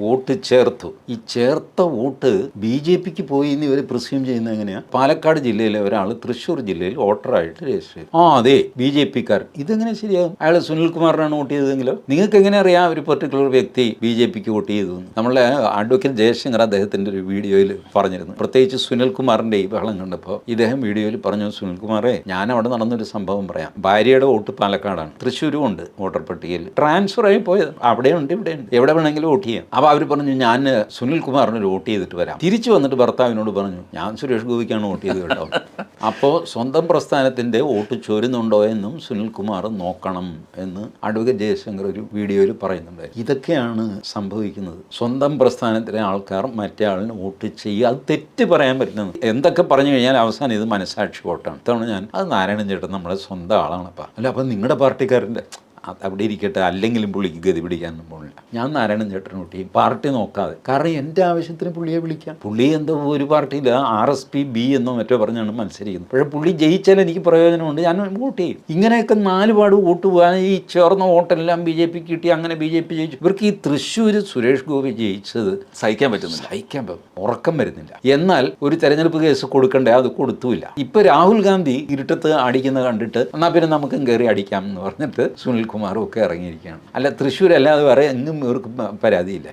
Vote ചേർത്തു. ഈ ചേർത്ത വോട്ട് ബി ജെ പിക്ക് പോയി എന്ന് ഇവർ പ്രിസ്യൂം ചെയ്യുന്നത് എങ്ങനെയാ? പാലക്കാട് ജില്ലയിലെ ഒരാൾ തൃശ്ശൂർ ജില്ലയിൽ വോട്ടറായിട്ട് രജിസ്റ്റർ ചെയ്തു. ആ അതെ ബി ജെ പിക്കാർ. ഇതെങ്ങനെ ശരിയാകും? അയാൾ സുനിൽകുമാറിനാണ് വോട്ട് ചെയ്തതെങ്കിലോ? നിങ്ങൾക്ക് എങ്ങനെ അറിയാം ഒരു പെർട്ടിക്കുലർ വ്യക്തി ബി ജെ പിക്ക് വോട്ട് ചെയ്തു? നമ്മളെ അഡ്വക്കേറ്റ് ജയശങ്കർ അദ്ദേഹത്തിന്റെ ഒരു വീഡിയോയിൽ പറഞ്ഞിരുന്നു. പ്രത്യേകിച്ച് സുനിൽകുമാറിന്റെ ഈ ബഹളം കണ്ടപ്പോൾ ഇദ്ദേഹം വീഡിയോയിൽ പറഞ്ഞു സുനിൽകുമാറെ ഞാൻ അവിടെ നടന്നൊരു സംഭവം പറയാം. ഭാര്യയുടെ വോട്ട് പാലക്കാടാണ്. തൃശ്ശൂരും ഉണ്ട് വോട്ടർ പട്ടികയിൽ. ട്രാൻസ്ഫർ ആയി പോയത്. അവിടെയുണ്ട് ഇവിടെയുണ്ട്. എവിടെ വേണമെങ്കിലും വോട്ട് ചെയ്യാം. അപ്പോൾ അവർ പറഞ്ഞു ഞാൻ സുനിൽ കുമാറിന് ഒരു വോട്ട് ചെയ്തിട്ട് വരാം. തിരിച്ചു വന്നിട്ട് ഭർത്താവിനോട് പറഞ്ഞു ഞാൻ സുരേഷ് ഗോപിക്കാണ് വോട്ട് ചെയ്ത് കേട്ടോ. അപ്പോൾ സ്വന്തം പ്രസ്ഥാനത്തിന്റെ വോട്ട് ചോരുന്നുണ്ടോ എന്നും സുനിൽ കുമാർ നോക്കണം എന്ന് അഡ്വക്കേറ്റ് ജയശങ്കർ ഒരു വീഡിയോയിൽ പറയുന്നുണ്ട് ഇതൊക്കെയാണ് സംഭവിക്കുന്നത്. സ്വന്തം പ്രസ്ഥാനത്തിലെ ആൾക്കാർ മറ്റേ ആളിന് വോട്ട് ചെയ്യുക. അത് തെറ്റ് പറയാൻ പറ്റുന്നത് എന്തൊക്കെ പറഞ്ഞു കഴിഞ്ഞാൽ അവസാനം ഇത് മനസാക്ഷി വോട്ടാണ്. ഇത്തവണ ഞാൻ അത് നാരായണൻ ചേട്ടൻ നമ്മുടെ സ്വന്തം ആളാണപ്പാ അല്ല അപ്പം നിങ്ങളുടെ പാർട്ടിക്കാരന്റെ അവിടെ ഇരിക്കട്ടെ. അല്ലെങ്കിലും പുള്ളിക്ക് ഗതി പിടിക്കാനൊന്നും പോണില്ല ഞാൻ നാരായണൻ ചേട്ടൻ കൂട്ടി. പാർട്ടി നോക്കാതെ. കാരണം എന്റെ ആവശ്യത്തിന് പുള്ളിയെ വിളിക്കാം. പുള്ളി എന്തോ ഒരു പാർട്ടിയിൽ ആർ എസ് പി ബി എന്നോ മറ്റോ പറഞ്ഞാണ് മത്സരിക്കുന്നത്. പക്ഷേ പുള്ളി ജയിച്ചാൽ എനിക്ക് പ്രയോജനമുണ്ട്. ഞാൻ വോട്ട് ചെയ്യും. ഇങ്ങനെയൊക്കെ നാല് പാട് വോട്ട് പോകാൻ ഈ ചേർന്ന വോട്ടെല്ലാം ബി ജെ പി കിട്ടി അങ്ങനെ ബി ജെ പി ജയിച്ചു. ഇവർക്ക് ഈ തൃശ്ശൂർ സുരേഷ് ഗോപി ജയിച്ചത് സഹിക്കാൻ പറ്റുന്നില്ല. സഹിക്കാൻ പറ്റും ഉറക്കം വരുന്നില്ല. എന്നാൽ ഒരു തെരഞ്ഞെടുപ്പ് കേസ് കൊടുക്കണ്ടേ? അത് കൊടുത്തുമില്ല. ഇപ്പൊ രാഹുൽ ഗാന്ധി ഇരുട്ടത്ത് അടിക്കുന്നത് കണ്ടിട്ട് എന്നാ പിന്നെ നമുക്കും കയറി അടിക്കാം എന്ന് പറഞ്ഞിട്ട് സുനിൽ കുമാറും ഒക്കെ ഇറങ്ങിയിരിക്കുകയാണ്. അല്ല തൃശ്ശൂർ അല്ലാതെ വേറെ എങ്ങും ഇവർക്ക് പരാതിയില്ല.